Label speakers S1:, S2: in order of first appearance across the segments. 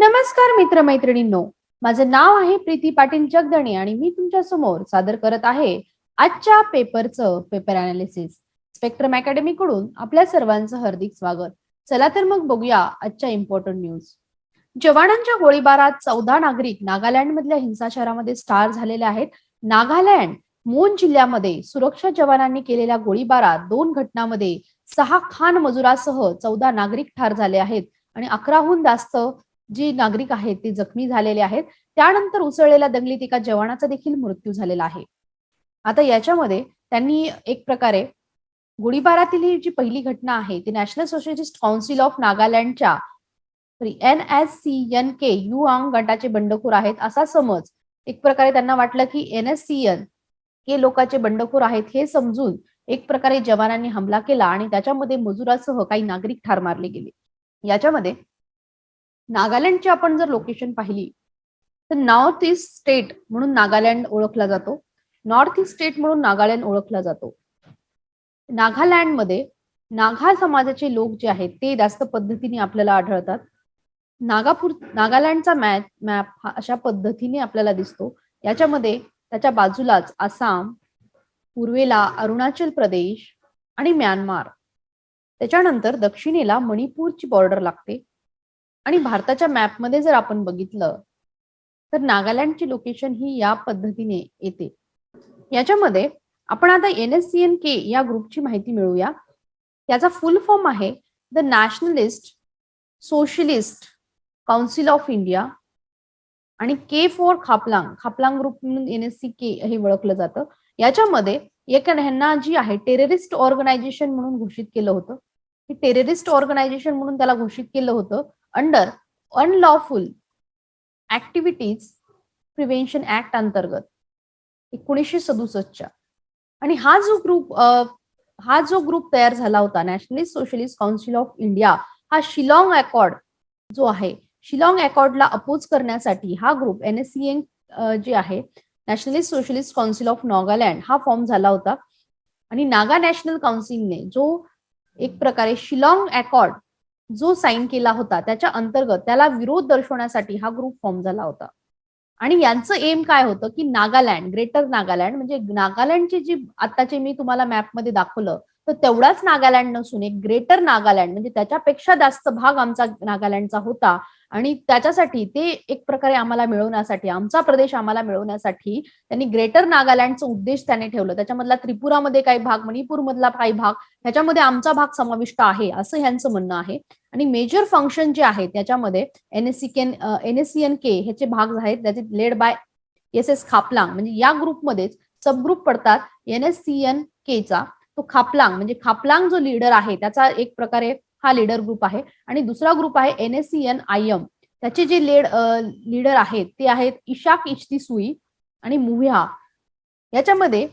S1: नमस्कार मित्रमैत्रिणींनो. माझं नाव आहे प्रीती पाटील जगदणे आणि मी तुमच्यासमोर सादर करत आहे आजच्या पेपरचं पेपर अनालिसिस स्पेक्ट्रम अकॅडमी कडून आपल्या सर्वांचं हार्दिक स्वागत. चला तर मग बघूया आजच्या इम्पॉर्टंट न्यूज जवानांच्या गोळीबारात चौदा नागरिक नागालँड मधल्या हिंसाचारामध्ये स्टार झालेले आहेत. नागालँड मोन जिल्ह्यामध्ये सुरक्षा जवानांनी केलेल्या गोळीबारात दोन घटनांमध्ये सहा खान मजुरासह चौदा नागरिक ठार झाले आहेत. आणि अकराहून जास्त जी नागरिक आहेत ते जखमी झालेले आहेत त्यानंतर उसळलेल्या दंगलीत एका जवानाचा देखील मृत्यू झालेला आहे. आता याच्यामध्ये त्यांनी एक प्रकारे गोळीबारातील ही जी पहिली घटना आहे ती नॅशनल सोशलिस्ट काउन्सिल ऑफ नागालँडच्या N S C N K युआंग गटाचे बंडखोर आहेत असा समज एक प्रकारे त्यांना वाटलं की N S C N K लोकांचे बंडखोर आहेत हे समजून एक प्रकारे जवानांनी हमला केला आणि त्याच्यामध्ये मजुरासह काही नागरिक ठार मारले गेले. याच्यामध्ये नागालँडची आपण जर लोकेशन पाहिली तर नॉर्थ ईस्ट स्टेट म्हणून नागालँड ओळखला जातो. नॉर्थ ईस्ट स्टेट म्हणून नागालँड ओळखला जातो. नागालँडमध्ये नागा समाजाचे लोक जे आहेत ते जास्त पद्धतीने आपल्याला आढळतात. नागापूर नागालँडचा मॅप मॅप हा अशा पद्धतीने आपल्याला दिसतो. याच्यामध्ये त्याच्या बाजूलाच आसाम पूर्वेला अरुणाचल प्रदेश आणि म्यानमार. त्याच्यानंतर दक्षिणेला मणिपूरची बॉर्डर लागते. आणि भारताच्या मॅपमध्ये जर आपण बघितलं तर नागालँडची लोकेशन ही या पद्धतीने येते. याच्यामध्ये आपण आता N S C N K या ग्रुपची माहिती मिळूया याचा फुल फॉर्म आहे the Nationalist Socialist Council of India आणि K for Khaplang Khaplang group म्हणून एन एस सी के हे ओळखलं जातं. याच्यामध्ये एक ह्यांना जी आहे टेररिस्ट ऑर्गनायझेशन म्हणून घोषित केलं होतं. हे टेररिस्ट ऑर्गनायझेशन म्हणून त्याला घोषित केलं होतं. Under unlawful activities prevention act अंतर्गत एकोणीसशे सदुसष्टच्या. आणि हा जो ग्रुप हा जो ग्रुप तयार झाला होता Nationalist Socialist Council of India हा शिलाँग अकॉर्ड जो आहे शिलाँग अकॉर्डला अपोज करण्यासाठी हा group N S C N जे आहे Nationalist Socialist Council of Nagaland हा फॉर्म झाला होता. आणि नागा नॅशनल काउन्सिलने जो एक प्रकारे शिलाँग अकॉर्ड जो साईन केला होता त्याच्या अंतर्गत त्याला विरोध दर्शवण्यासाठी हा ग्रुप फॉर्म झाला होता. आणि यांचं एम काय होतं की नागालँड ग्रेटर नागालँड म्हणजे नागालँडची जी आताचे मी तुम्हाला मॅपमध्ये दाखवलं तर तेवढाच नागालँड नसून एक ग्रेटर नागालँड म्हणजे त्याच्यापेक्षा जास्त भाग आमचा नागालँडचा होता. आणि त्याच्यासाठी ते एक प्रकारे आम्हाला मिळवण्यासाठी आमचा प्रदेश आम्हाला मिळवण्यासाठी त्यांनी ग्रेटर नागालँडचा उद्देश त्याने ठेवलं. त्याच्यामधला त्रिपुरामध्ये काही भाग मणिपूर मधला काही भाग ह्याच्यामध्ये आमचा भाग समाविष्ट आहे असं ह्यांचं म्हणणं आहे. आणि मेजर फंक्शन जे आहे त्याच्यामध्ये एन एस केन एन के ह्याचे भाग आहेत त्याचे led by S S Khaplang म्हणजे या ग्रुपमध्येच सब ग्रुप पडतात एनएससीएन एन केचा तो खापलांग म्हणजे खापलांग जो लीडर आहे त्याचा एक प्रकारे हा लीडर ग्रुप आहे. आणि दुसरा ग्रुप आहे N S C N I M त्याचे जे लेड लीडर आहेत ते आहेत इशाक इश्ती सुई आणि मुव्हा याच्यामध्ये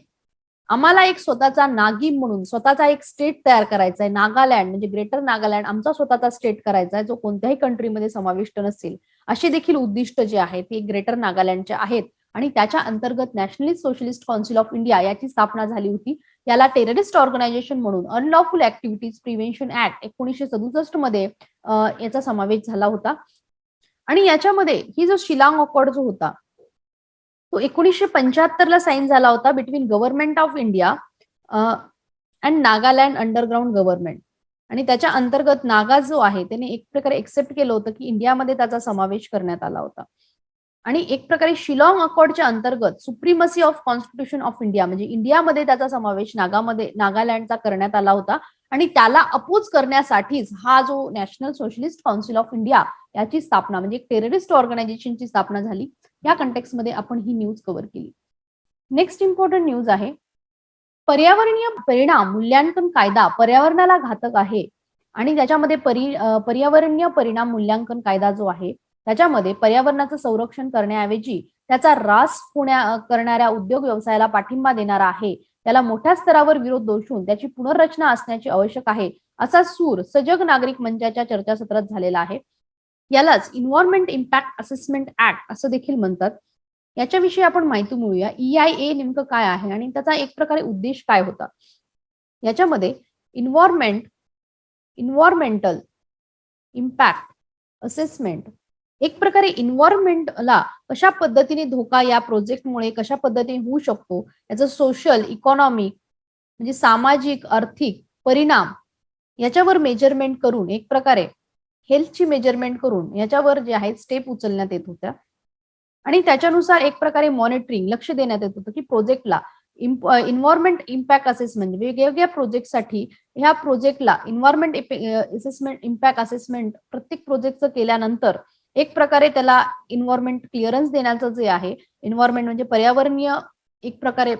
S1: आम्हाला एक स्वतःचा नागिम म्हणून स्वतःचा एक स्टेट तयार करायचा आहे नागालँड म्हणजे ग्रेटर नागालँड आमचा स्वतःचा स्टेट करायचा आहे जो कोणत्याही कंट्रीमध्ये समाविष्ट नसेल. असे देखील उद्दिष्ट जे आहे ते ग्रेटर नागालँडचे आहेत. आणि त्याच्या अंतर्गत nationalist socialist council of India याची स्थापना झाली होती. याला टेररिस्ट ऑर्गनायझेशन म्हणून अनलॉफुल ऍक्टिव्हिटीज प्रिव्हेन्शन ऍक्ट एकोणीसशे सदुसष्टमध्ये याचा समावेश झाला होता. आणि याच्यामध्ये ही जो शिलांग अकॉर्ड जो होता तो एकोणीसशे पंच्याहत्तर ला साईन झाला होता between government of India and Nagaland underground government आणि त्याच्या अंतर्गत नागा जो आहे त्याने एक प्रकारे एक्सेप्ट केलं होतं की इंडियामध्ये त्याचा समावेश करण्यात आला होता. आणि एक प्रकारे शिलॉंग अकॉर्डच्या अंतर्गत supremacy of constitution of India म्हणजे इंडियामध्ये त्याचा समावेश नागामध्ये नागालँडचा करण्यात आला होता. आणि त्याला अपोज करण्यासाठीच हा जो National Socialist Council of India याची स्थापना म्हणजे टेररिस्ट ऑर्गनायझेशनची स्थापना झाली. या कंटेक्समध्ये आपण ही न्यूज कव्हर केली. नेक्स्ट इम्पॉर्टंट न्यूज आहे. पर्यावरणीय परिणाम मूल्यांकन कायदा पर्यावरणाला घातक आहे. आणि त्याच्यामध्ये परि पर्यावरणीय परिणाम मूल्यांकन कायदा जो आहे त्याच्यामध्ये पर्यावरणाचं संरक्षण करण्याऐवजी त्याचा रास होण्या करणाऱ्या उद्योग व्यवसायाला पाठिंबा देणारा आहे. त्याला मोठ्या स्तरावर विरोध दोषून त्याची पुनर्रचना असण्याची आवश्यक आहे असा सूर सजग नागरिक मंचाच्या चर्चासत्रात झालेला आहे. यालाच इन्व्हायरमेंट इम्पॅक्ट असेसमेंट ऍक्ट असं देखील म्हणतात. याच्याविषयी आपण माहिती मिळूया. ई आय ए नेमकं काय आहे आणि त्याचा एक प्रकारे उद्देश काय होता? याच्यामध्ये इन्व्हायरमेंट इन्व्हायरमेंटल इम्पॅक्ट असेसमेंट एक प्रकारे इन्व्हायरमेंटला कशा पद्धतीने धोका या प्रोजेक्टमुळे कशा पद्धतीने होऊ शकतो याचं सोशल इकॉनॉमिक म्हणजे सामाजिक आर्थिक परिणाम याच्यावर मेजरमेंट करून एक प्रकारे हेल्थची मेजरमेंट करून याच्यावर जे आहेत स्टेप उचलण्यात येत होत्या. आणि त्याच्यानुसार एक प्रकारे मॉनिटरिंग लक्ष देण्यात येत होतं की प्रोजेक्टला इन्व्हायरमेंट इम्पॅक्ट असेसमेंट वेगवेगळ्या प्रोजेक्टसाठी ह्या प्रोजेक्टला इन्व्हायरमेंट असेसमेंट इम्पॅक्ट असेसमेंट प्रत्येक प्रोजेक्टचं केल्यानंतर एक प्रकारे त्याला इन्व्हायरमेंट क्लिअरन्स देण्याचं जे आहे इन्व्हायरमेंट म्हणजे पर्यावरणीय एक प्रकारे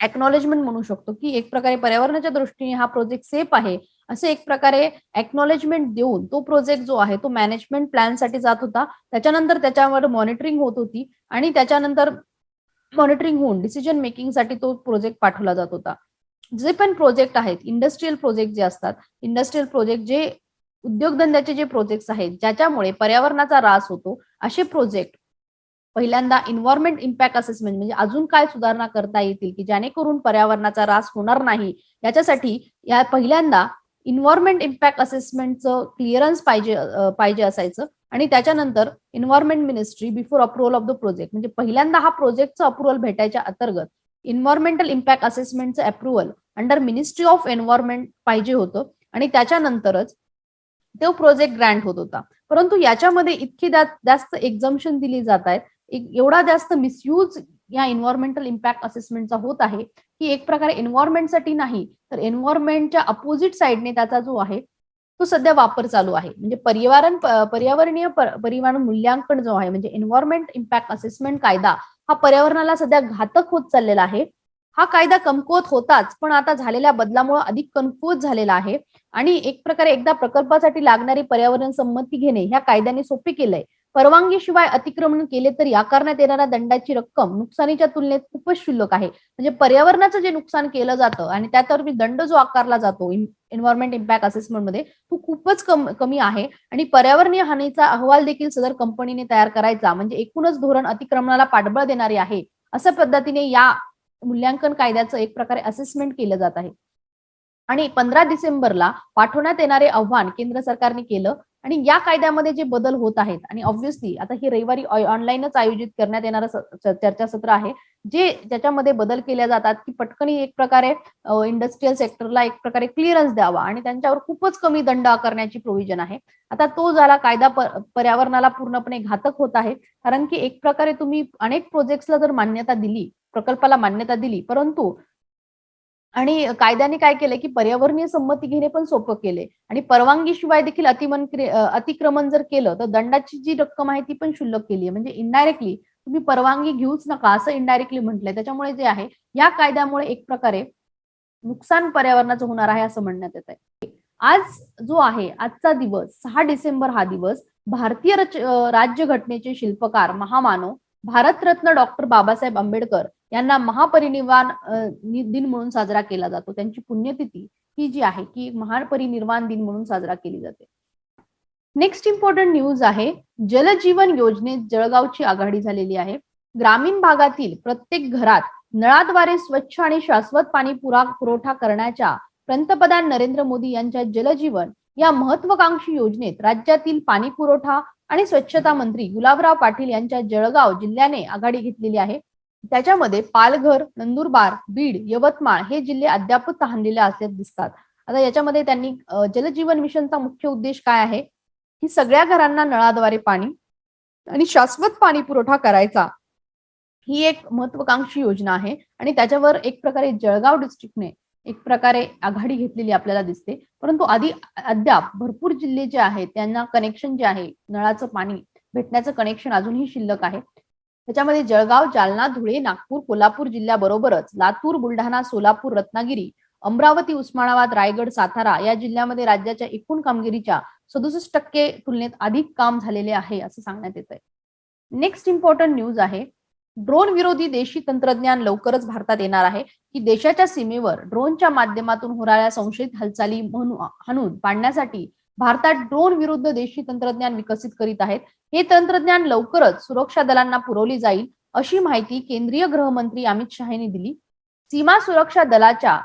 S1: एक्नॉलेजमेंट म्हणू शकतो की एक प्रकारे पर्यावरणाच्या दृष्टीने हा प्रोजेक्ट सेफ आहे असे एक प्रकारे एक्नॉलेजमेंट देऊन तो प्रोजेक्ट जो आहे तो मॅनेजमेंट प्लॅनसाठी जात होता. त्याच्यानंतर त्याच्यावर मॉनिटरिंग होत होती आणि त्याच्यानंतर मॉनिटरिंग होऊन डिसिजन मेकिंगसाठी तो प्रोजेक्ट पाठवला जात होता. जे पण प्रोजेक्ट आहेत इंडस्ट्रीयल प्रोजेक्ट जे असतात इंडस्ट्रीयल प्रोजेक्ट जे उद्योगधंद्याचे जे प्रोजेक्ट आहेत ज्याच्यामुळे पर्यावरणाचा रास होतो असे प्रोजेक्ट पहिल्यांदा इन्व्हायरमेंट इम्पॅक्ट असेसमेंट म्हणजे अजून काय सुधारणा करता येतील की जेणेकरून पर्यावरणाचा रास होणार नाही याच्यासाठी या पहिल्यांदा इन्व्हायरमेंट इम्पॅक्ट असेसमेंटचं क्लिअरन्स पाहिजे पाहिजे असायचं. आणि त्याच्यानंतर environment ministry before approval of the project म्हणजे पहिल्यांदा हा प्रोजेक्टचं अप्रुव्हल भेटायच्या अंतर्गत environmental impact असेसमेंटचं approval under ministry of environment पाहिजे होतं. आणि त्याच्यानंतरच तो प्रोजेक्ट ग्रँट होत होता. परंतु याच्यामध्ये इतकी जास्त एक्झम्शन दिली जात आहेत. एवढा जास्त मिसयूज या एन्व्हायरमेंटल इम्पॅक्ट असेसमेंटचा होत आहे की एक प्रकारे एन्व्हायरमेंटसाठी नाही तर एन्व्हायरमेंटच्या अपोजिट साईडने त्याचा जो आहे तो सध्या वापर चालू आहे. म्हणजे पर्यावरण पर्यावरणीय परिमाण मूल्यांकन जो आहे म्हणजे एन्व्हायरमेंट इम्पॅक्ट असेसमेंट कायदा हा पर्यावरणाला सध्या घातक होत चाललेला आहे. हा कायदा कमकुवत होताच पण आता झालेल्या बदलामुळे अधिक कन्फ्यूज झालेला आहे. आणि एक प्रकारे एकदा प्रकल्पासाठी लागणारी पर्यावरण संमती घेणे ह्या कायद्याने सोपे केलंय. परवानगीशिवाय अतिक्रमण केले तरी आकारण्यात येणाऱ्या दंडाची रक्कम नुकसानीच्या तुलनेत खूपच शुल्लक आहे. म्हणजे पर्यावरणाचं जे नुकसान केलं जातं आणि त्यातर्फी दंड जो आकारला जातो एन्व्हायरमेंट इम्पॅक्ट असेसमेंटमध्ये तो खूपच कमी आहे. आणि पर्यावरणीय हानीचा अहवाल देखील सदर कंपनीने तयार करायचा. म्हणजे एकूणच धोरण अतिक्रमणाला पाठबळ देणारे आहे. अशा पद्धतीने या मूल्यांकन कायद्याचं एक प्रकारे असेसमेंट केलं जात आहे. आणि पंधरा डिसेंबरला पाठवण्यात येणारे आव्हान केंद्र सरकारने केलं आणि या कायद्यामध्ये जे बदल होत आहेत आणि ऑब्व्हियसली आता ही रविवारी ऑनलाईनच आयोजित करण्यात येणारं चर्चासत्र आहे जे ज्याच्यामध्ये बदल केले जातात की पटकनी एक प्रकारे इंडस्ट्रीयल सेक्टरला एक प्रकारे क्लिअरन्स द्यावा आणि त्यांच्यावर खूपच कमी दंड आकारण्याची प्रोव्हिजन आहे. आता तो झाला कायदा पर्यावरणाला पूर्णपणे घातक होत आहे कारण की एक प्रकारे तुम्ही अनेक प्रोजेक्ट्सला जर मान्यता दिली प्रकल्पाला मान्यता दिली परंतु आणि कायद्याने काय केलंय की पर्यावरणीय संमती घेणे पण सोपं केले आणि परवानगीशिवाय देखील अतिमन अतिक्रमण जर केलं तर दंडाची जी रक्कम आहे ती पण शुल्लक केली आहे म्हणजे इनडायरेक्टली तुम्ही परवानगी घेऊच नका असं इनडायरेक्टली म्हटलंय. त्याच्यामुळे जे आहे या कायद्यामुळे एक प्रकारे नुकसान पर्यावरणाचं होणार आहे असं म्हणण्यात येत आहे आज जो आहे आजचा दिवस सहा डिसेंबर हा दिवस भारतीय राज्यघटनेचे शिल्पकार महामानव भारतरत्न डॉक्टर बाबासाहेब आंबेडकर यांना महापरिनिर्वाण दिन म्हणून साजरा केला जातो. त्यांची पुण्यतिथी ही जी आहे की महापरिनिर्वाण दिन म्हणून साजरा केली जाते. नेक्स्ट इम्पॉर्टंट न्यूज आहे जलजीवन योजनेत जळगावची आघाडी झालेली आहे. ग्रामीण भागातील प्रत्येक घरात नळाद्वारे स्वच्छ आणि शाश्वत पाणी पुरा पुरवठा करण्याच्या पंतप्रधान नरेंद्र मोदी यांच्या जलजीवन या महत्वाकांक्षी योजनेत राज्यातील पाणी पुरवठा आणि स्वच्छता मंत्री गुलाबराव पाटील यांच्या जळगाव जिल्ह्याने आघाडी घेतलेली आहे. त्याच्यामध्ये पालघर नंदुरबार बीड यवतमाळ हे जिल्हे अद्याप तहानलेले असल्यात दिसतात. आता याच्यामध्ये त्यांनी जलजीवन मिशनचा मुख्य उद्देश काय आहे? की सगळ्या घरांना नळाद्वारे पाणी आणि शाश्वत पाणी पुरवठा करायचा ही एक महत्वाकांक्षी योजना आहे. आणि त्याच्यावर एक प्रकारे जळगाव डिस्ट्रिक्टने एक प्रकारे आघाडी घेतलेली आपल्याला दिसते. परंतु आधी अद्याप भरपूर जिल्हे जे आहेत त्यांना कनेक्शन जे आहे नळाचं पाणी भेटण्याचं कनेक्शन अजूनही शिल्लक आहे. त्याच्यामध्ये जळगाव जालना धुळे नागपूर कोल्हापूर जिल्ह्याबरोबरच लातूर बुलढाणा सोलापूर रत्नागिरी अमरावती उस्मानाबाद रायगड सातारा या जिल्ह्यामध्ये राज्याच्या एकूण कामगिरीच्या सदुसष्ट टक्के तुलनेत अधिक काम झालेले आहे असं सांगण्यात येत आहे नेक्स्ट इम्पॉर्टंट न्यूज आहे ड्रोन विरोधी देशी तंत्रज्ञान लवकरच भारतात येणार आहे. की देशाच्या सीमेवर ड्रोनच्या माध्यमातून होणाऱ्या संशयित हालचाली हाणून पाडण्यासाठी भारतात ड्रोन विरुद्ध देशी तंत्रज्ञान विकसित करीत आहेत. हे तंत्रज्ञान लवकरच सुरक्षा दलांना पुरवली जाईल अशी माहिती केंद्रीय गृहमंत्री अमित शाह यांनी दिली. सीमा सुरक्षा दलाच्या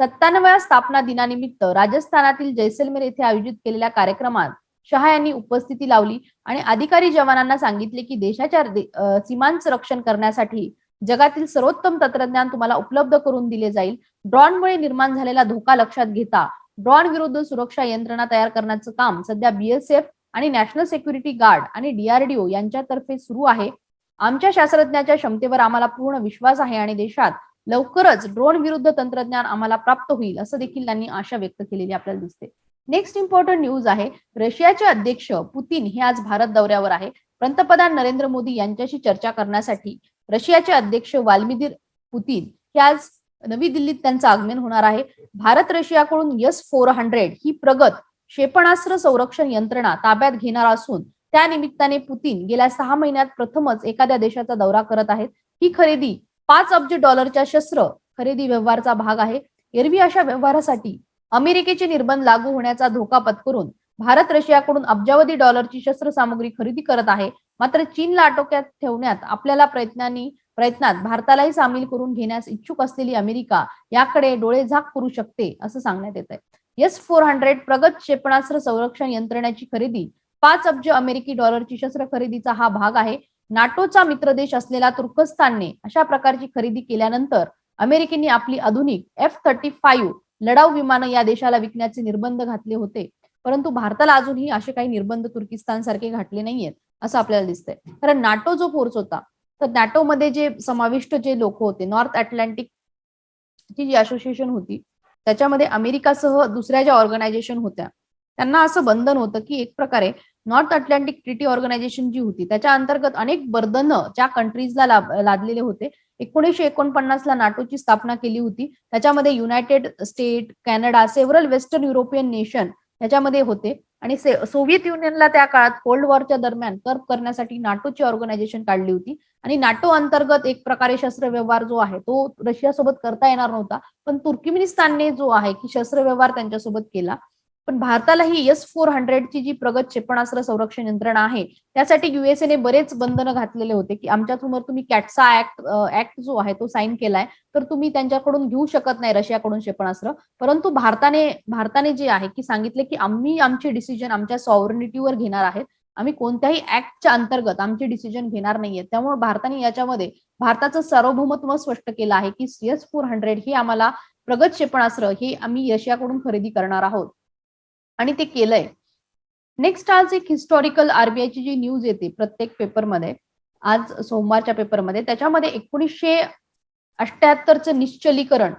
S1: सत्त्याण्णव्या स्थापना दिनानिमित्त राजस्थानातील जैसलमेर येथे आयोजित केलेल्या कार्यक्रमात शहा यांनी उपस्थिती लावली आणि अधिकारी जवानांना सांगितले की देशाच्या दे- सीमांचं रक्षण करण्यासाठी जगातील सर्वोत्तम तंत्रज्ञान तुम्हाला उपलब्ध करून दिले जाईल. ड्रॉनमुळे निर्माण झालेला धोका लक्षात घेता ड्रॉन विरुद्ध सुरक्षा यंत्रणा तयार करण्याचं काम सध्या बीएसएफ आणि नॅशनल सिक्युरिटी गार्ड आणि डीआरडीओ यांच्यातर्फे सुरू आहे. आमच्या शास्त्रज्ञाच्या क्षमतेवर आम्हाला पूर्ण विश्वास आहे आणि देशात लवकरच ड्रोन विरुद्ध तंत्रज्ञान आम्हाला प्राप्त होईल असं देखील त्यांनी आशा व्यक्त केलेली आपल्याला दिसते. नेक्स्ट इम्पॉर्टंट न्यूज आहे रशियाचे अध्यक्ष पुतीन हे आज भारत दौऱ्यावर आहे. पंतप्रधान नरेंद्र मोदी यांच्याशी चर्चा करण्यासाठी रशियाचे अध्यक्ष वाल्मिदीर पुतीन हे आज नवी दिल्लीत त्यांचं आगमन होणार आहे. भारत रशियाकडून यस फोर हंड्रेड ही प्रगत क्षेपणास्त्र संरक्षण यंत्रणा ताब्यात घेणार असून त्या निमित्ताने पुतीन गेल्या सहा महिन्यात प्रथमच एखाद्या देशाचा दौरा करत आहेत. ही खरेदी पाच अब्ज डॉलरच्या शस्त्र खरेदी व्यवहारचा भाग आहे. एरवी अशा व्यवहारासाठी अमेरिकेचे निर्बंध लागू होण्याचा धोका पत्करून भारत रशियाकडून अब्जावधी डॉलरची शस्त्रसामुग्री खरेदी करत आहे. मात्र चीनला आटोक्यात ठेवण्यात आपल्याला प्रयत्नांनी प्रयत्नात भारतालाही सामील करून घेण्यास इच्छुक असलेली अमेरिका याकडे डोळेझाक करू शकते असं सांगण्यात येत आहे एस फोर हंड्रेड प्रगत क्षेपणास्त्र संरक्षण यंत्रणेची खरेदी पाच अब्ज अमेरिकी डॉलरची शस्त्र खरेदीचा हा भाग आहे. नाटोचा मित्र देश असलेला तुर्कस्तानने अशा प्रकारची खरेदी केल्यानंतर अमेरिकेने आपली आधुनिक एफ थर्टी फाईव्ह लढाऊ विमानं या देशाला विकण्याचे निर्बंध घातले होते. परंतु भारताला अजूनही असे काही निर्बंध तुर्किस्तान सारखे घातले नाहीयेत असं आपल्याला दिसतंय. कारण नाटो जो फोर्स होता तर नॅटोमध्ये जे समाविष्ट जे लोक होते नॉर्थ अटलांटिक ची जी असोसिएशन होती त्याच्यामध्ये अमेरिकासह दुसऱ्या ज्या ऑर्गनायझेशन होत्या त्यांना असं बंधन होतं की एक प्रकारे नॉर्थ अटलांटिक ट्रिटी ऑर्गनायझेशन जी होती त्याच्या अंतर्गत अनेक बर्धनं ज्या कंट्रीजला लादलेले होते एकोणीसशे एकोणपन्नास ला नाटोची स्थापना केली होती. त्याच्यामध्ये United State Canada several western European nation याच्यामध्ये होते. आणि सोव्हिएत युनियनला त्या काळात कोल्ड वॉरच्या दरम्यान कर्ब करण्यासाठी नाटोची ऑर्गनायझेशन काढली होती. आणि नाटो अंतर्गत एक प्रकारे शस्त्र व्यवहार जो आहे तो रशियासोबत करता येणार नव्हता. पण तुर्किमिनिस्तानने जो आहे की शस्त्र व्यवहार त्यांच्यासोबत केला. पण भारताला ही एस फोर हंड्रेडची जी प्रगत क्षेपणास्त्र संरक्षण यंत्रणा आहे त्यासाठी युएसएने बरेच बंधनं घातलेले होते की आमच्यासमोर तुम्ही कॅटसा ऍक्ट ऍक्ट जो आहे तो साईन केलाय तर तुम्ही त्यांच्याकडून घेऊ शकत नाही रशियाकडून क्षेपणास्त्र. परंतु भारताने भारताने जे आहे की सांगितले की आम्ही आमचे डिसिजन आमच्या सॉवरनिटीवर घेणार आहेत. आम्ही कोणत्याही ऍक्टच्या अंतर्गत आमचे डिसिजन घेणार नाहीये. त्यामुळे भारताने याच्यामध्ये भारताचं सार्वभौमत्व स्पष्ट केलं आहे की सीएस फोर हंड्रेड हे आम्हाला प्रगत क्षेपणास्त्र हे आम्ही रशियाकडून खरेदी करणार आहोत. आणि ते केलंय. नेक्स्ट आज एक हिस्टॉरिकल आरबीआयची जी न्यूज येते प्रत्येक पेपरमध्ये आज सोमवारच्या पेपरमध्ये त्याच्यामध्ये एकोणीसशे अठ्याहत्तरचं निश्चलीकरण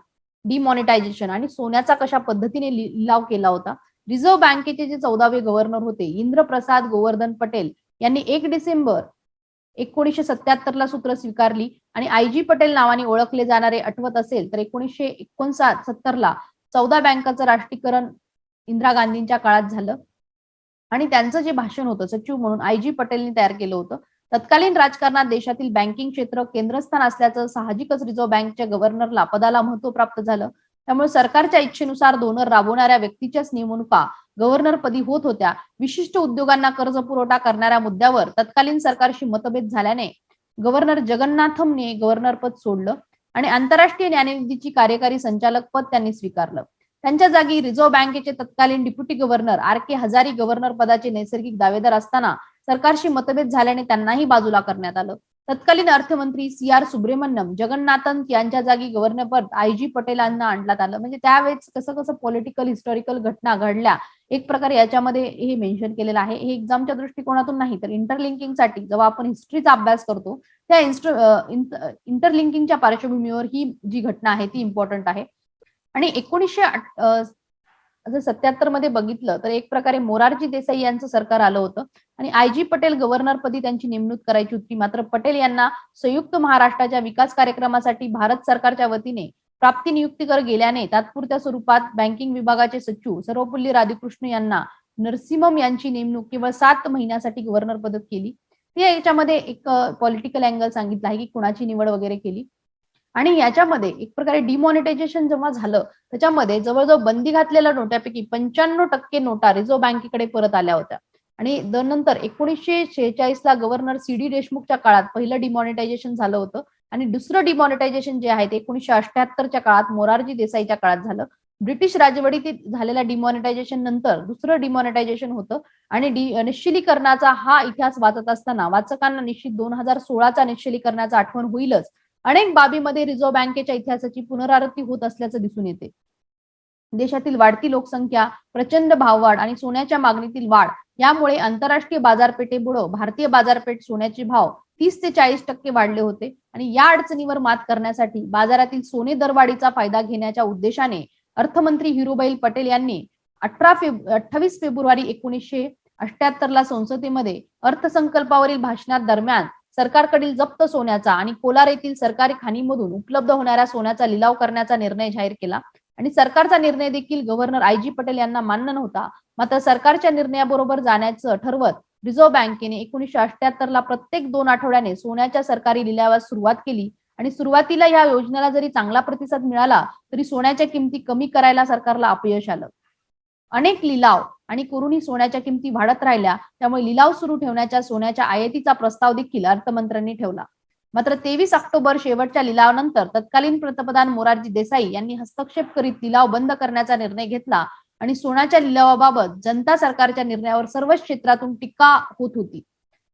S1: डिमॉनिटायझेशन आणि सोन्याचा कशा पद्धतीने लिलाव केला होता रिझर्व्ह बँकेचे जे चौदावे गव्हर्नर होते इंद्रप्रसाद गोवर्धन पटेल यांनी एक डिसेंबर एकोणीसशे सत्याहत्तरला सूत्र स्वीकारली आणि आय जी पटेल नावाने ओळखले जाणारे आठवत असेल तर एकोणीसशे एकोणसाठ सत्तरला चौदा बँकांचं राष्ट्रीयकरण इंदिरा गांधींच्या काळात झालं. आणि त्यांचं जे भाषण होतं सचिव म्हणून आय. जी. पटेलनी तयार केलं होतं. तत्कालीन राजकारणात देशातील बँकिंग क्षेत्र केंद्रस्थान असल्याचं साहजिकच रिझर्व्ह बँकच्या गव्हर्नरला पदाला महत्त्व प्राप्त झालं. त्यामुळे सरकारच्या इच्छेनुसार डोनर राबवणाऱ्या व्यक्तीच्याच नेमणुका गव्हर्नर पदी होत होत्या. विशिष्ट उद्योगांना कर्ज पुरवठा करणाऱ्या मुद्द्यावर तत्कालीन सरकारशी मतभेद झाल्याने गव्हर्नर जगन्नाथमने गव्हर्नर पद सोडलं. आणि आंतरराष्ट्रीय न्यायनिधीची कार्यकारी संचालक पद त्यांनी स्वीकारलं. त्यांच्या जागी रिझर्व्ह बँकेचे तत्कालीन deputy governor R K Hazari governor पदाचे नैसर्गिक दावेदार असताना सरकारशी मतभेद झाल्याने त्यांनाही बाजूला करण्यात आलं. तत्कालीन अर्थमंत्री सी आर सुब्रमण्यम जगन्नाथन यांच्या जागी गव्हर्नर पद आय जी पटेलांना आणण्यात आलं. म्हणजे त्यावेळेस कसं कसं पॉलिटिकल हिस्टॉरिकल घटना घडल्या एक प्रकारे याच्यामध्ये हे मेन्शन केलेलं आहे. हे एक्झामच्या दृष्टिकोनातून नाही तर इंटरलिंकिंगसाठी जेव्हा आपण हिस्ट्रीचा अभ्यास करतो त्या इंटरलिंकिंगच्या पार्श्वभूमीवर ही जी घटना आहे ती इम्पॉर्टंट आहे. आणि एकोणीसशे जर सत्याहत्तरमध्ये बघितलं तर एक प्रकारे मोरारजी देसाई यांचं सरकार आलं होतं. आणि आय जी पटेल गव्हर्नर पदी त्यांची नेमणूक करायची होती. मात्र पटेल यांना संयुक्त महाराष्ट्राच्या विकास कार्यक्रमासाठी भारत सरकारच्या वतीने प्राप्ती नियुक्ती कर गेल्याने तात्पुरत्या स्वरूपात बँकिंग विभागाचे सचिव सर्वपल्ली राधाकृष्ण यांना नरसिंहम यांची नेमणूक केवळ सात महिन्यासाठी गव्हर्नर पदक केली. ते याच्यामध्ये एक पॉलिटिकल अँगल सांगितलं आहे की कुणाची निवड वगैरे केली. आणि याच्यामध्ये एक प्रकारे डिमॉनिटायझेशन जेव्हा झालं त्याच्यामध्ये जवळजवळ बंदी घातलेल्या नोट्यापैकी पंच्याण्णव टक्के नोटा रिझर्व्ह बँकेकडे परत आल्या होत्या. आणि नंतर एकोणीसशे शेहेचाळीस ला गव्हर्नर सी डी देशमुखच्या काळात पहिलं डिमॉनिटायझेशन झालं होतं. आणि दुसरं डिमॉनिटायझेशन जे आहे ते एकोणीसशे अठ्याहत्तरच्या काळात मोरारजी देसाईच्या काळात झालं. ब्रिटिश राजवटीत झालेल्या डिमॉनिटायझेशन नंतर दुसरं डिमॉनिटायझेशन होतं. आणि निश्चिलीकरणाचा हा इतिहास वाचत असताना वाचकांना निश्चित दोन हजार सोळाचा निश्चिलीकरणाचा आठवण होईलच. अनेक बाबीमध्ये रिझर्व्ह बँकेच्या इतिहासाची पुनरावृत्ती होत असल्याचं दिसून येते. देशातील वाढती लोकसंख्या प्रचंड भाववाढ आणि सोन्याच्या मागणीतील वाढ यामुळे आंतरराष्ट्रीय बाजारपेठेमुळं भारतीय बाजारपेठ सोन्याचे भाव तीस ते चाळीस टक्के वाढले होते आणि या अडचणीवर मात करण्यासाठी बाजारातील सोने दरवाढीचा फायदा घेण्याच्या उद्देशाने अर्थमंत्री हिरुबाईल पटेल यांनी अठरा फेब अठ्ठावीस फेब्रुवारी एकोणीसशे अठ्याहत्तर ला संसदेमध्ये अर्थसंकल्पावरील भाषणात दरम्यान सरकारकडील जप्त सोन्याचा आणि कोलार येथील सरकारी खाणीमधून उपलब्ध होणाऱ्या सोन्याचा लिलाव करण्याचा निर्णय जाहीर केला. आणि सरकारचा निर्णय देखील गव्हर्नर आय. जी. पटेल यांना मान्य नव्हता. मात्र सरकारच्या निर्णयाबरोबर जाण्याचं ठरवत रिझर्व्ह बँकेने एकोणीशे अठ्याहत्तर ला प्रत्येक दोन आठवड्याने सोन्याच्या सरकारी लिलावास सुरुवात केली. आणि सुरुवातीला या योजनेला जरी चांगला प्रतिसाद मिळाला तरी सोन्याच्या किमती कमी करायला सरकारला अपयश आलं. अनेक लिलाव आणि करूनही सोन्याच्या किमती वाढत राहिल्या त्यामुळे लिलाव सुरू ठेवण्याच्या सोन्याच्या आयातीचा प्रस्ताव देखील अर्थमंत्र्यांनी ठेवला. मात्र तेवीस ऑक्टोबर शेवटच्या लिलावानंतर तत्कालीन पंतप्रधान मोरारजी देसाई यांनी हस्तक्षेप करीत लिलाव बंद करण्याचा निर्णय घेतला आणि सोन्याच्या लिलावाबाबत जनता सरकारच्या निर्णयावर सर्वच क्षेत्रातून टीका होत होती.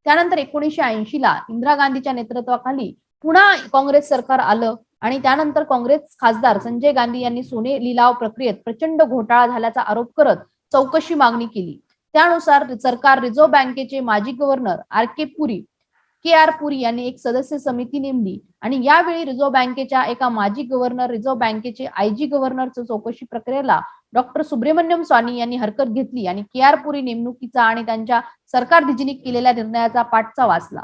S1: त्यानंतर एकोणीसशे ऐंशी ला इंदिरा गांधीच्या नेतृत्वाखाली पुन्हा काँग्रेस सरकार आलं. आणि त्यानंतर काँग्रेस खासदार संजय गांधी यांनी सोने लिलाव प्रक्रियेत प्रचंड घोटाळा झाल्याचा आरोप करत चौकशी मागणी केली. त्यानुसार सरकार रिझर्व्ह बँकेचे माजी governor R K Puri K R Puri यांनी एक सदस्य समिती नेमली आणि यावेळी रिझर्व्ह बँकेच्या एका माजी गव्हर्नर रिझर्व्ह बँकेचे आयजी गव्हर्नरच्या चौकशी प्रक्रियेला डॉक्टर सुब्रमण्यम स्वामी यांनी हरकत घेतली आणि के आर पुरी नेमणुकीचा आणि त्यांच्या सरकार दिजिनीक केलेल्या निर्णयाचा पाठचा वाचला.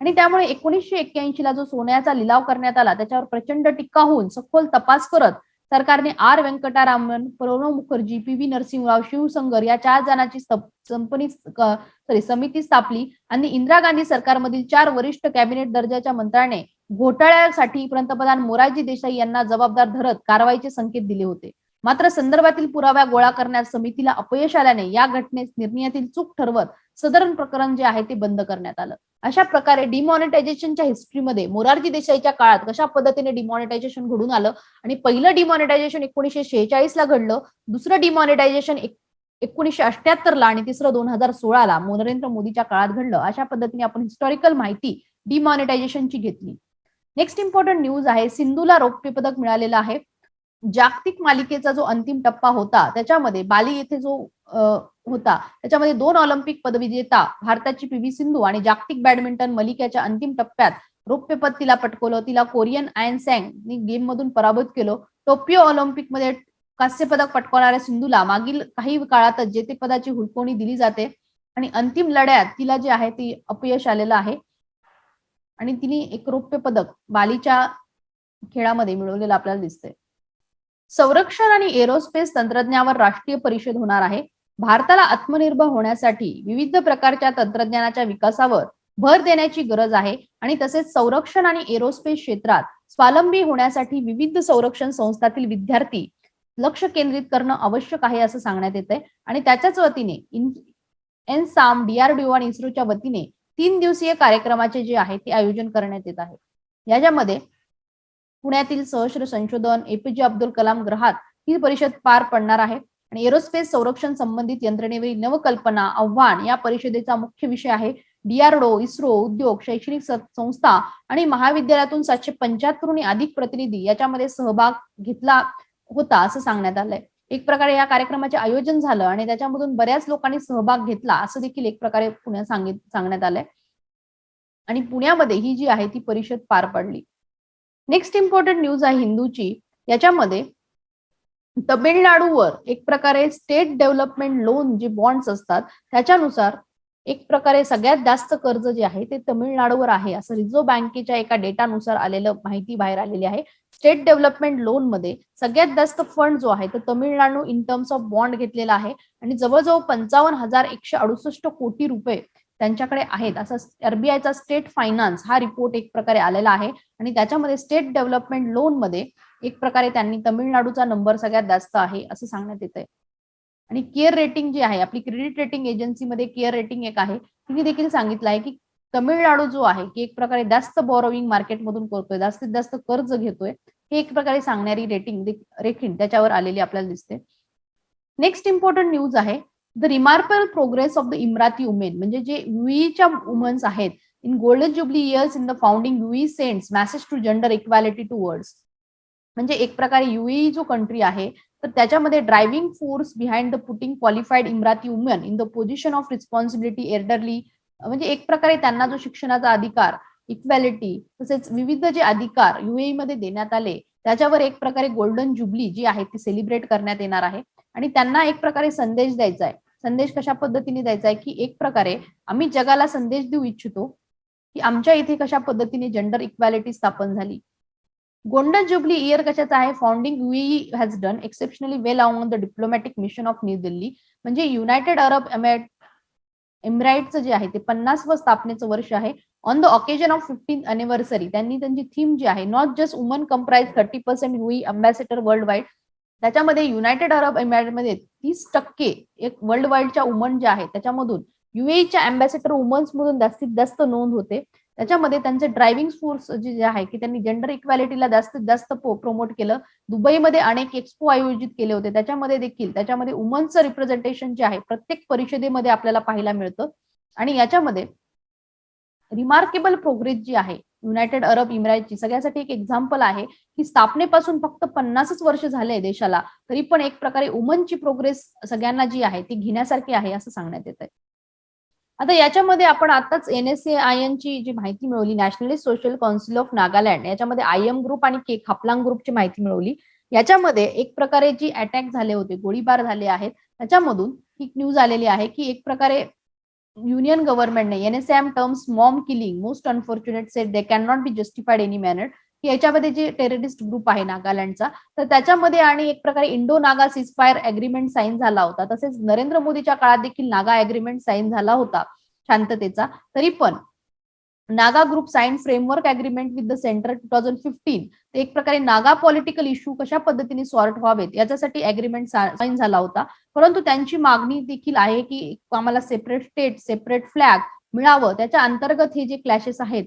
S1: आणि त्यामुळे एकोणीसशे एक्क्याऐंशी ला जो सोन्याचा लिलाव करण्यात आला त्याच्यावर प्रचंड टीका होऊन सखोल तपास करत सरकारने R Venkataraman Pranab Mukherjee P V Narasimha Rao Shivshankar या चार जणांची कंपनी सॉरी समिती स्थापली आणि इंदिरा गांधी सरकारमधील चार वरिष्ठ कॅबिनेट दर्जाच्या मंत्र्याने घोटाळ्यासाठी पंतप्रधान मोरारजी देसाई यांना जबाबदार धरत कारवाईचे संकेत दिले होते. मात्र संदर्भातील पुराव्या गोळा करण्यास समितीला अपयश आल्याने या घटनेस निर्णयातील चूक ठरवत सदरण प्रकरण जे आहे ते बंद करण्यात आलं. अशा प्रकारे डिमॉनिटायझेशनच्या हिस्ट्रीमध्ये मोरारजी देसाईच्या काळात कशा पद्धतीने डिमॉनिटायझेशन घडून आलं आणि पहिलं डिमॉनिटायझेशन एकोणीसशे शेहेचाळीस ला घडलं दुसरं डिमॉनिटायझेशन एकोणीसशे अठ्याहत्तर ला आणि तिसरं दोन हजार सोळा ला नरेंद्र मोदीच्या काळात घडलं. अशा पद्धतीने आपण हिस्टॉरिकल माहिती डिमॉनिटायझेशनची घेतली. नेक्स्ट इम्पॉर्टंट न्यूज आहे सिंधूला रौप्य पदक मिळालेलं आहे. जागतिक मालिकेचा जो अंतिम टप्पा होता त्याच्यामध्ये बाली येथे जो होता त्याच्यामध्ये दोन ऑलिम्पिक पदविजेता भारताची पी व्ही सिंधू आणि जागतिक बॅडमिंटन मलिकेच्या अंतिम टप्प्यात रौप्यपद तिला पटकवलं. तिला कोरियन आयन सॅंग गेम मधून पराभूत केलं. टोपियो ऑलिम्पिकमध्ये कांस्य पदक पटकवणाऱ्या सिंधूला मागील काही काळातच जेतेपदाची हुडकोणी दिली जाते आणि अंतिम लढ्यात तिला जे आहे ती अपयश आलेलं आहे. आणि तिने एक रौप्य पदक बालीच्या खेळामध्ये मिळवलेलं आपल्याला दिसतंय. संरक्षण आणि एरोस्पेस तंत्रज्ञानावर राष्ट्रीय परिषद होणार आहे. भारताला आत्मनिर्भर होण्यासाठी विविध प्रकारच्या तंत्रज्ञानाच्या विकासावर भर देण्याची गरज आहे आणि तसेच संरक्षण आणि एरोस्पेस क्षेत्रात स्वावलंबी होण्यासाठी विविध संरक्षण संस्थातील विद्यार्थी लक्ष केंद्रित करणं आवश्यक आहे असं सांगण्यात येत आहे आणि त्याच्याच वतीने एन साम डीआरडीओ आणि इस्रोच्या वतीने तीन दिवसीय कार्यक्रमाचे जे आहे ते आयोजन करण्यात येत आहे. याच्यामध्ये पुण्यातील सहस्र संशोधन A P J Abdul Kalam ग्रहात ही परिषद पार पडणार आहे. आणि एरोस्पेस संरक्षण संबंधित यंत्रणेवरील नवकल्पना आव्हान या परिषदेचा मुख्य विषय आहे. डीआरडो इस्रो उद्योग शैक्षणिक संस्था आणि महाविद्यालयातून सातशे पंच्याहत्तरहून अधिक प्रतिनिधी याच्यामध्ये सहभाग घेतला होता असं सांगण्यात आलंय. एक प्रकारे या कार्यक्रमाचे आयोजन झालं आणि त्याच्यामधून बऱ्याच लोकांनी सहभाग घेतला असं देखील एक प्रकारे पुण्यात सांगित सांगण्यात आलंय. आणि पुण्यामध्ये ही जी आहे ती परिषद पार पडली. नेक्स्ट इम्पॉर्टंट न्यूज आहे हिंदूची. याच्यामध्ये तमिळनाडूवर एक प्रकारे स्टेट डेव्हलपमेंट लोन जे बॉन्ड्स असतात त्याच्यानुसार एक प्रकारे सगळ्यात जास्त कर्ज जे आहे ते तमिळनाडूवर आहे. असं रिझर्व्ह बँकेच्या एका डेटानुसार आलेलं माहिती बाहेर आलेली आहे. स्टेट डेव्हलपमेंट लोनमध्ये सगळ्यात जास्त फंड जो आहे तो Tamil Nadu in terms of bond घेतलेला आहे. आणि जवळजवळ पंचावन्न हजार एकशे अडुसष्ट कोटी रुपये त्यांच्याकडे आहेत. असं आरबीआयचा स्टेट फायनान्स हा रिपोर्ट एक प्रकारे आलेला आहे. आणि त्याच्यामध्ये स्टेट डेव्हलपमेंट लोनमध्ये एक प्रकारे त्यांनी तमिळनाडूचा नंबर सगळ्यात जास्त आहे असं सांगण्यात येत आहे आणि केअर रेटिंग जी आहे आपली क्रेडिट रेटिंग एजन्सीमध्ये केअर रेटिंग एक आहे. तिने देखील सांगितलं आहे की तमिळनाडू जो आहे की एक प्रकारे जास्त बॉरोविंग मार्केटमधून करतोय जास्तीत जास्त कर्ज घेतोय हे एक प्रकारे सांगणारी रेटिंग रेखीण त्याच्यावर आलेली आपल्याला दिसते. नेक्स्ट इम्पॉर्टंट न्यूज आहे the remarkable progress of the Emirati women म्हणजे जे युईच्या वुमन्स आहेत in golden jubilee years in the founding UAE sends message to gender equality towards म्हणजे एक प्रकारे युई जो कंट्री आहे तर त्याच्यामध्ये driving force behind the putting qualified Emirati woman in the position of responsibility elderly म्हणजे एक प्रकारे त्यांना जो शिक्षणाचा अधिकार इक्वॅलिटी तसेच विविध जे अधिकार युएई मध्ये देण्यात आले त्याच्यावर एक प्रकारे गोल्डन जुबली जी आहे ती सेलिब्रेट करण्यात येणार आहे. आणि त्यांना एक प्रकारे संदेश द्यायचा आहे संदेश कशा पद्धतीने द्यायचा आहे? की एक प्रकारे आम्ही जगाला संदेश देऊ इच्छितो की आमच्या इथे कशा पद्धतीने जेंडर इक्वॅलिटी स्थापन झाली. गोंडन जुबली इयर कशाचा आहे? Founding UAE has done exceptionally well on the diplomatic mission of new Delhi म्हणजे युनायटेड अरब एमेट एमिराईटचं जे आहे ते पन्नासवं स्थापनेचं वर्ष आहे. On the occasion of fifteen anniversary त्यांनी त्यांची थीम जी आहे not just woman comprise thirty percent हुई अम्बॅसेडर वर्ल्ड वाईड त्याच्यामध्ये युनायटेड अरब एमिरेटमध्ये तीस टक्के एक वर्ल्ड वाईडच्या वुमन ज्या आहेत त्याच्यामधून युएईच्या अम्बॅसेडर वुमन्स मधून जास्तीत जास्त नोंद होते. त्याच्यामध्ये त्यांचे ड्रायव्हिंग फोर्स जे जे आहे की त्यांनी जेंडर इक्वॅलिटीला जास्तीत जास्त प्रमोट केलं. दुबईमध्ये अनेक एक्सपो आयोजित केले होते. त्याच्यामध्ये देखील त्याच्यामध्ये वुमन्सचं रिप्रेझेंटेशन जे आहे प्रत्येक परिषदेमध्ये आपल्याला पाहायला मिळतं. आणि याच्यामध्ये रिमार्केबल प्रोग्रेस जी आहे युनायटेड अरब इमिरातची सगळ्यासाठी एक एक्झाम्पल आहे की स्थापनेपासून फक्त पन्नासच वर्ष झाले देशाला तरी पण एक प्रकारे उमनची प्रोग्रेस सगळ्यांना जी आहे ती घेण्यासारखी आहे असं सांगण्यात येत आहे आता याच्यामध्ये आपण आताच एन एस आय एन ची जी माहिती मिळवली Nationalist Social Council of Nagaland याच्यामध्ये आय एम ग्रुप आणि के खापलांग ग्रुपची माहिती मिळवली. याच्यामध्ये एक प्रकारे जी अटॅक झाले होते गोळीबार झाले आहेत त्याच्यामधून ही न्यूज आलेली आहे की एक प्रकारे युनियन गव्हर्नमेंटने NSM terms Mon killing most unfortunate set they can not be justified any manner की याच्यामध्ये जे टेररिस्ट ग्रुप आहे नागालँडचा तर त्याच्यामध्ये आणि एक प्रकारे Indo Naga ceasefire agreement sign झाला होता. तसेच नरेंद्र मोदीच्या काळात देखील नागा अग्रीमेंट साईन झाला होता शांततेचा. तरी पण Naga group sign framework agreement with the centre two thousand fifteen ते एक प्रकारे नागा पॉलिटिकल इश्यू कशा पद्धतीने सॉर्ट व्हावेत याच्यासाठी अग्रीमेंट साईन झाला होता. परंतु त्यांची मागणी देखील आहे की आम्हाला सेपरेट स्टेट सेपरेट फ्लॅग मिळावं. त्याच्या अंतर्गत हे जे क्लॅशेस आहेत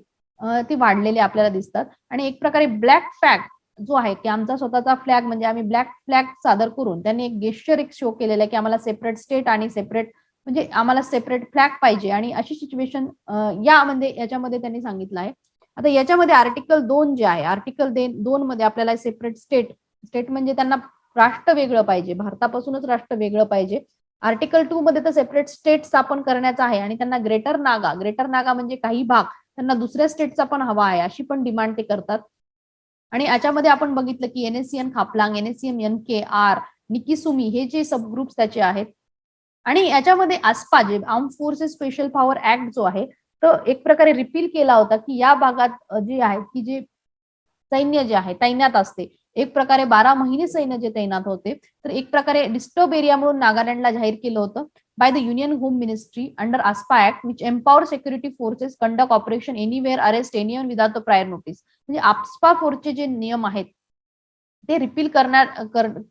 S1: ते वाढलेले आपल्याला दिसतात. आणि एक प्रकारे ब्लॅक फ्लॅग जो आहे की आमचा स्वतःचा फ्लॅग म्हणजे आम्ही ब्लॅक फ्लॅग सादर करून त्यांनी एक गेस्चर एक शो केलेला आहे की आम्हाला सेपरेट स्टेट आणि सेपरेट म्हणजे आम्हाला सेपरेट फ्लॅग पाहिजे. आणि अशी सिच्युएशन यामध्ये म्हणजे याच्यामध्ये त्यांनी सांगितलं आहे. आता याच्यामध्ये आर्टिकल दोन जे आहे आर्टिकल दोन मध्ये आपल्याला सेपरेट स्टेट स्टेट म्हणजे त्यांना राष्ट्र वेगळं पाहिजे. भारतापासूनच राष्ट्र वेगळं पाहिजे. आर्टिकल टू मध्ये तर सेपरेट स्टेट स्थापन करण्याचा आहे. आणि त्यांना ग्रेटर नागा ग्रेटर नागा म्हणजे काही भाग त्यांना दुसऱ्या स्टेटचा पण हवा आहे अशी पण डिमांड ते करतात. आणि याच्यामध्ये आपण बघितलं की NSCN Khaplang NSCN N K R Nikisumi हे जे सबग्रुप्स त्याचे आहेत आणि याच्यामध्ये आस्पा जे arm forces special power act जो आहे तो एक प्रकारे रिपील केला होता की या भागात जे आहे की जे सैन्य जे आहे तैनात असते एक प्रकारे बारा महिने सैन्य जे तैनात होते तर एक प्रकारे डिस्टर्ब एरिया म्हणून नागालँडला जाहीर केलं होतं by the union home ministry under AFSPA act which empower security forces conduct operation anywhere arrest anyone without the prior notice म्हणजे आस्पा फोर्सचे जे नियम आहेत ते रिपील करण्यात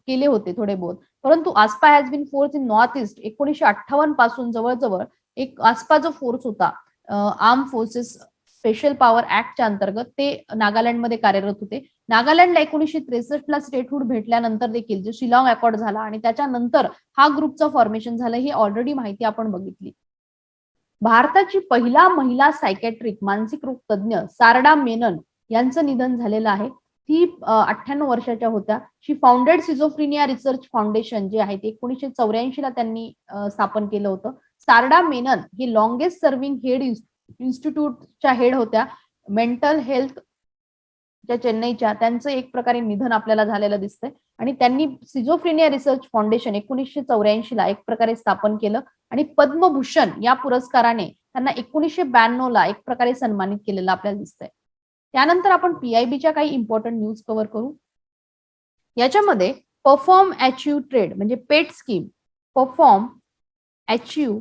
S1: केले होते थोडे बहुत. परंतु AFSPA has been force in north east एकोणीशे अठ्ठावन्नपासून जवळजवळ एक आस्पा जो फोर्स होता आर्म फोर्सेस स्पेशल पॉवर ऍक्टच्या अंतर्गत ते नागालँडमध्ये कार्यरत होते. नागालँडला एकोणीशे त्रेसष्टला स्टेटहूड भेटल्यानंतर देखील जो शिलाँग अकॉर्ड झाला आणि त्याच्यानंतर हा ग्रुपचं फॉर्मेशन झालं ही ऑलरेडी माहिती आपण बघितली. भारताची पहिला महिला सायकॅट्रिक मानसिक रोग तज्ज्ञ सारडा मेनन यांचं निधन झालेलं आहे. ती अठ्ठ्याण्णव वर्षाच्या होत्या. She founded schizophrenia research foundation जे आहे ते एकोणीसशे चौऱ्याऐंशी ला त्यांनी स्थापन केलं होतं. सारडा मेनन हे लॉंगेस्ट सर्व्हिंग हेड इन्स्टिट्यूटच्या हेड होत्या. मेंटल हेल्थ ज्या चेन्नईच्या. त्यांचं एक प्रकारे निधन आपल्याला झालेलं दिसतंय. आणि त्यांनी सिझोफ्रिनिया रिसर्च फाउंडेशन एकोणीसशे चौऱ्याऐंशी ला एक प्रकारे स्थापन केलं. आणि पद्मभूषण या पुरस्काराने त्यांना एकोणीसशे ब्याण्णव ला एक प्रकारे सन्मानित केलेलं आपल्याला दिसतंय. त्यानंतर आपण पीआयबीच्या काही इम्पॉर्टंट न्यूज कव्हर करू. याच्यामध्ये परफॉर्म अचिव्ह ट्रेड म्हणजे पेट स्कीम परफॉर्म अचिव्ह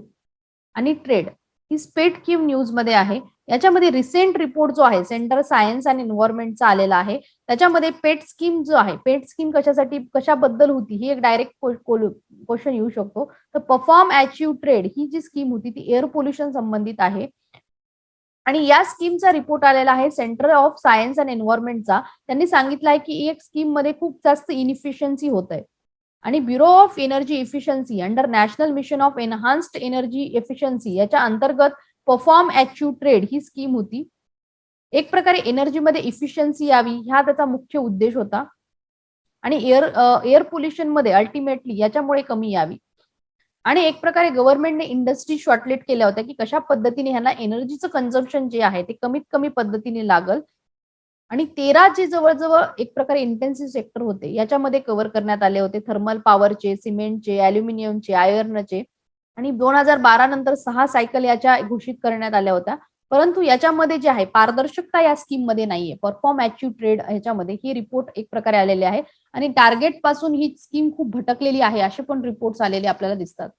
S1: आणि ट्रेड ही स्पेट स्कीम न्यूजमध्ये आहे. याच्यामध्ये रिसेंट रिपोर्ट जो आहे सेंटर सायन्स अँड एन्व्हायरमेंटचा आलेला आहे. त्याच्यामध्ये पेट स्कीम जो आहे पेट स्कीम कशासाठी कशाबद्दल होती ही एक डायरेक्ट क्वेश्चन येऊ शकतो. तर परफॉर्म अचिव्ह ट्रेड ही जी स्कीम होती ती एअर पोल्युशन संबंधित आहे. आणि या स्कीमचा रिपोर्ट आलेला आहे सेंटर ऑफ सायन्स अँड एन्व्हायरमेंटचा त्यांनी सांगितलं आहे की एक स्कीममध्ये खूप जास्त इनिफिशियन्सी होत आहे आणि bureau of energy efficiency under national mission of enhanced energy efficiency याच्या अंतर्गत परफॉर्म यू ट्रेड ही स्कीम होती. एक प्रकारे एनर्जीमध्ये इफिशियन्सी यावी हा त्याचा मुख्य उद्देश होता. आणि एअर एअर पोल्युशनमध्ये अल्टिमेटली याच्यामुळे कमी यावी. आणि एक प्रकारे गव्हर्नमेंटने इंडस्ट्री शॉर्टलेट केल्या होत्या की कशा पद्धतीने ह्यांना एनर्जीचं कन्झम्पशन जे आहे ते कमीत कमी पद्धतीने लागल. आणि तेरा जे जवळजवळ एक प्रकारे इंटेन्सिव्ह सेक्टर होते याच्यामध्ये कव्हर करण्यात आले होते थर्मल पॉवरचे सिमेंटचे अल्युमिनियमचे आयर्नचे आणि दोन हजार बारा नंतर सहा सायकल याच्या घोषित करण्यात आल्या होत्या. परंतु याच्यामध्ये जे आहे पारदर्शकता या स्कीममध्ये नाहीये. परफॉर्म अॅच्यू ट्रेड ह्याच्यामध्ये ही रिपोर्ट एक प्रकारे आलेले आहे. आणि टार्गेटपासून ही स्कीम खूप भटकलेली आहे असे पण रिपोर्ट्स आलेले आपल्याला दिसतात.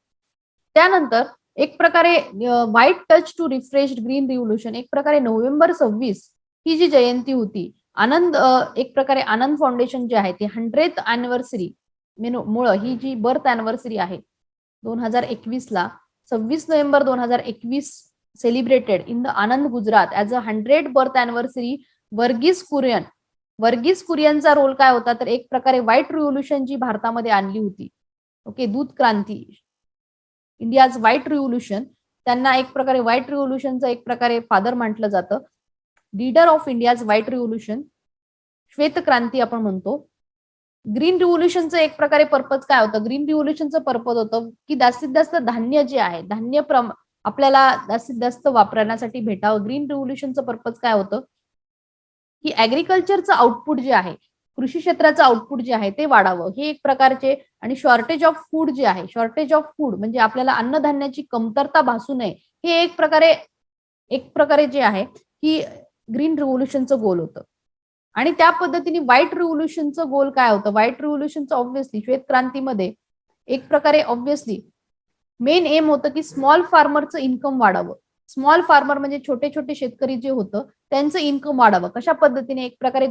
S1: त्यानंतर एक प्रकारे white touch to refresh green revolution एक प्रकारे नोव्हेंबर सव्वीस ही जी जयंती होती आनंद एक प्रकारे आनंद फाउंडेशन जे आहे ते हंड्रेड अॅनिव्हर्सरी मुळे ही जी बर्थ अॅनिव्हर्सरी आहे दोन हजार एकवीस ला सव्वीस नोव्हेंबर दोन हजार एकवीस celebrated in the Anand Gujarat as a hundred birth anniversary Verghese Kurien Verghese कुरियनचा role काय होता? तर एक प्रकारे व्हाईट रिव्होल्युशन जी भारतामध्ये आणली होती. ओके दूध क्रांती. इंडियाज व्हाईट रिव्होल्युशन त्यांना एक प्रकारे व्हाईट रिव्होल्युशनचं एक प्रकारे फादर म्हटलं जातं. Leader of India's white revolution श्वेत क्रांती आपण म्हणतो. ग्रीन रिव्होल्युशनचं एक प्रकारे पर्पज काय होतं? ग्रीन रिव्होल्युशनचं पर्पज होतं की जास्तीत जास्त धान्य जे आहे धान्य प्रमा आपल्याला जास्तीत जास्त वापरण्यासाठी भेटावं. ग्रीन रिव्होल्युशनचं पर्पज काय होतं? की ऍग्रिकल्चरचं आउटपुट जे आहे कृषी क्षेत्राचं आउटपुट जे आहे ते वाढावं. हे एक प्रकारचे आणि शॉर्टेज ऑफ फूड जे आहे शॉर्टेज ऑफ फूड म्हणजे आपल्याला अन्नधान्याची कमतरता भासू नये हे एक प्रकारे एक प्रकारे जे आहे की ग्रीन रिव्होल्युशनचं गोल होतं. आणि त्या पद्धतीने व्हाईट रिव्होल्युशनचं गोल काय होतं? व्हाईट रिव्होल्युशनचं ऑब्व्हियसली श्वेत क्रांतीमध्ये एक प्रकारे ऑब्व्हियसली मेन एम होतं की स्मॉल फार्मरचं इन्कम वाढावं. स्मॉल फार्मर म्हणजे छोटे छोटे शेतकरी जे होतं त्यांचं इन्कम वाढावं. कशा पद्धतीने एक प्रकारे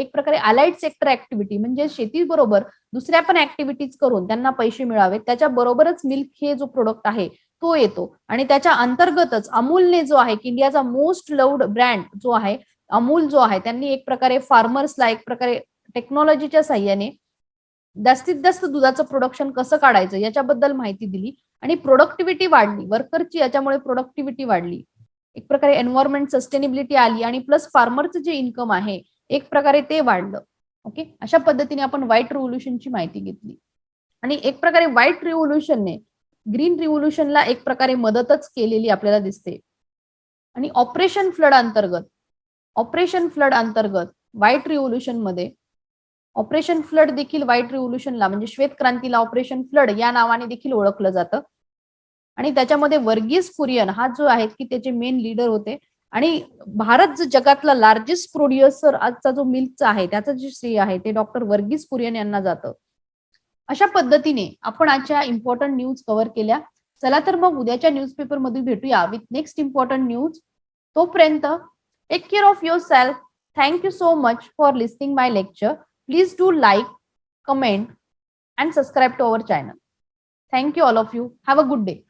S1: एक प्रकारे अलाइड सेक्टर ऍक्टिव्हिटी म्हणजे शेतीबरोबर दुसऱ्या पण ऍक्टिव्हिटीज करून त्यांना पैसे मिळावे त्याच्या बरोबरच मिल्क हे जो प्रोडक्ट आहे तो येतो. आणि त्याच्या अंतर्गतच अमूलने जो आहे की इंडियाचा मोस्ट लव्ड ब्रँड जो आहे अमूल जो आहे त्यांनी एक प्रकारे फार्मर्सला एक प्रकारे टेक्नॉलॉजीच्या साह्याने जास्तीत जास्त दुधाचं प्रोडक्शन कसं काढायचं याच्याबद्दल माहिती दिली. आणि प्रोडक्टिव्हिटी वाढली. वर्करची याच्यामुळे प्रोडक्टिव्हिटी वाढली. एक प्रकारे एन्व्हायरमेंट सस्टेनेबिलिटी आली आणि प्लस फार्मरचं जे इन्कम आहे एक प्रकारे ते वाढलं. ओके अशा पद्धतीने आपण व्हाईट रिव्होल्युशनची माहिती घेतली. आणि एक प्रकारे व्हाईट रिव्होल्युशनने ग्रीन रिव्होल्युशनला एक प्रकारे मदतच केलेली आपल्याला दिसते. आणि ऑपरेशन फ्लड अंतर्गत ऑपरेशन फ्लड अंतर्गत व्हाईट रिव्होल्युशनमध्ये ऑपरेशन फ्लड देखील व्हाईट रिव्होल्युशनला म्हणजे श्वेत क्रांतीला ऑपरेशन फ्लड या नावाने देखील ओळखलं जातं. आणि त्याच्यामध्ये वर्गीस कुरियन हा जो आहे की त्याचे मेन लीडर होते. आणि भारत जो जगातला लार्जेस्ट प्रोड्युसर आजचा जो मिल्कचा आहे त्याचं जे श्रेय आहे ते डॉक्टर वर्गीस कुरियन यांना जातं. अशा पद्धतीने आपण आजच्या इम्पॉर्टंट न्यूज कव्हर केल्या. चला तर मग उद्याच्या न्यूजपेपरमध्ये भेटूया विथ नेक्स्ट इम्पॉर्टंट न्यूज तोपर्यंत take care of your self thank so much for listening my lecture Please do like, comment and subscribe to our channel. Thank you all of you. Have a good day.